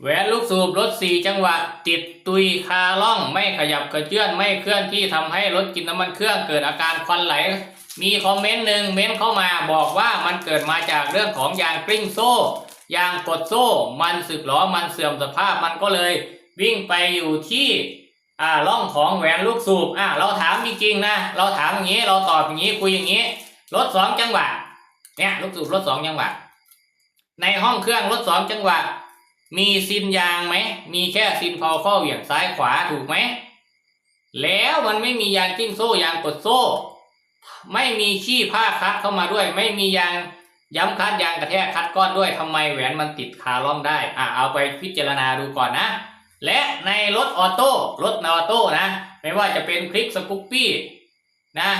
แหวนลูกสูบรถสี่จังหวะติดตุยคาล่องไม่ขยับกระเจือนไม่เคลื่อนที่ทำให้รถกินน้ำมันเครื่องเกิดอาการควันไหล มีคอมเมนต์หนึ่งเม้นเข้ามาบอกว่ามันเกิดมาจากเรื่องของยางกลิ้งโซ่ ยางกดโซ่ มันสึกหรอมันเสื่อมสภาพมันก็เลย วิ่งไปอยู่ที่อ่าร่องของแหวนลูกสูบอ่าเราถามจริงๆนะเราถามอย่างนี้เราตอบอย่างนี้คุยอย่างนี้รถสองจังหวะเนี่ยลูกสูบรถสองจังหวะในห้องเครื่องรถสองจังหวะ มีซินยางไหม มีแค่ซินพอข้อเหวี่ยงซ้ายขวาถูกไหม แล้วมันไม่มียางกิ้งโซ่ยางกดโซ่ ไม่มีขี้ผ้าคัดเข้ามาด้วย ไม่มียางย้ำคัดยางกระแทกคัดก้อนด้วยทำไมแหวนมันติดคาล่อมได้ อะเอาไปพิจารณาดูก่อนนะ และในรถออโต้รถออโต้นะ ไม่ว่าจะเป็นคลิกสกุปปี้นะ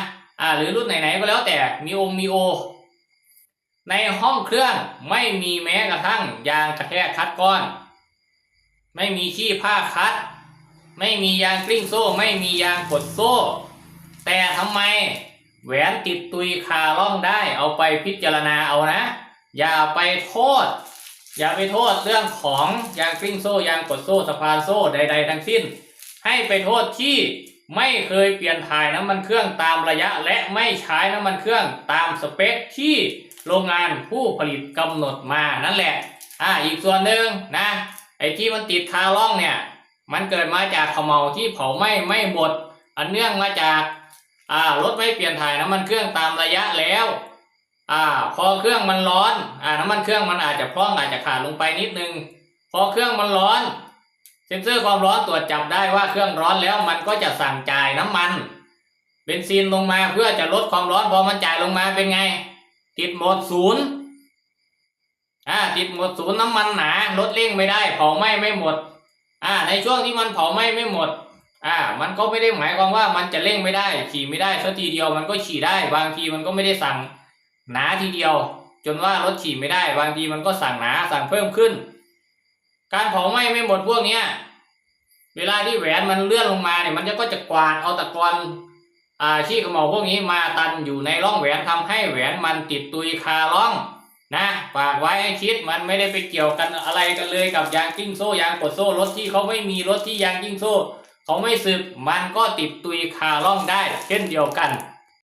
อ่าหรือรุ่นไหนๆก็แล้วแต่มีองมีโอ ในห้องเครื่องไม่มีแม้กระทั่งยางกระแทกคัดก้อน ไม่มีขี้ผ้าคัด ไม่มียางกลิ้งโซ่ ไม่มียางกดโซ่ แต่ทำไมแหวนติดตุยคาล่องได้เอาไปพิจารณาเอานะ อย่าไปโทษ อย่าไปโทษเรื่องของยางกลิ้งโซ่ ยางกดโซ่สะพานโซ่ใด ๆ ทั้งสิ้น ให้ไปโทษที่ไม่เคยเปลี่ยนถ่ายน้ำมันเครื่องตามระยะ และไม่ใช้น้ำมันเครื่องตามสเปคที่ โรงงานผู้ผลิตกำหนดมานั่นแหละ อ่า อีกส่วนหนึ่งนะ ไอ้ที่มันติดคาล่องเนี่ย มันเกิดมาจากเขมเหลาที่เผาไหม้ไม่หมด อันเนื่องมาจาก อ่ารถไม่เปลี่ยนถ่ายน้ำมันเครื่องตามระยะแล้ว อ่า พอเครื่องมันร้อน อ่า น้ำมันเครื่องมันอาจจะพร่องอาจจะขาดลงไปนิดนึง พอเครื่องมันร้อน เซ็นเซอร์ความร้อนตรวจจับได้ว่าเครื่องร้อนแล้วมันก็จะสั่งจ่ายน้ำมันเบนซินลงมาเพื่อจะลดความร้อนพอมันจ่ายลงมาเป็นไง ติดหมดศูนย์อ่าติดหมดศูนย์น้ำมันหนารถเร่งไม่ได้เผาไหม้ไม่หมด อ่า ในช่วงที่มันเผาไหม้ไม่หมด อ่า มันก็ไม่ได้หมายความว่ามันจะเร่งไม่ได้ ขี่ไม่ได้สักทีเดียวมันก็ขี่ได้บางทีมันก็ไม่ได้สั่งหนาทีเดียว จนว่ารถขี่ไม่ได้ บางทีมันก็สั่งหนาสั่งเพิ่มขึ้น การเผาไหม้ไม่หมดพวกเนี้ยเวลาที่แหวนมันเลื่อนลงมาเนี่ยมันจะก็จะกวาดเอาตะกอน อาชี้ขมเหลาพวกนี้มาตันอยู่ในร่องแหวนทำให้แหวนมันติดตุยคาร่องนะฝากไว้ให้คิดมันไม่ได้ไปเกี่ยวกันอะไรกันเลยกับยางกิ้งโซ่ยางกดโซ่รถที่เขาไม่มีรถที่ยางกิ้งโซ่ เขาไม่สึกมันก็ติดตุยคาร่องได้ เช่นเดียวกัน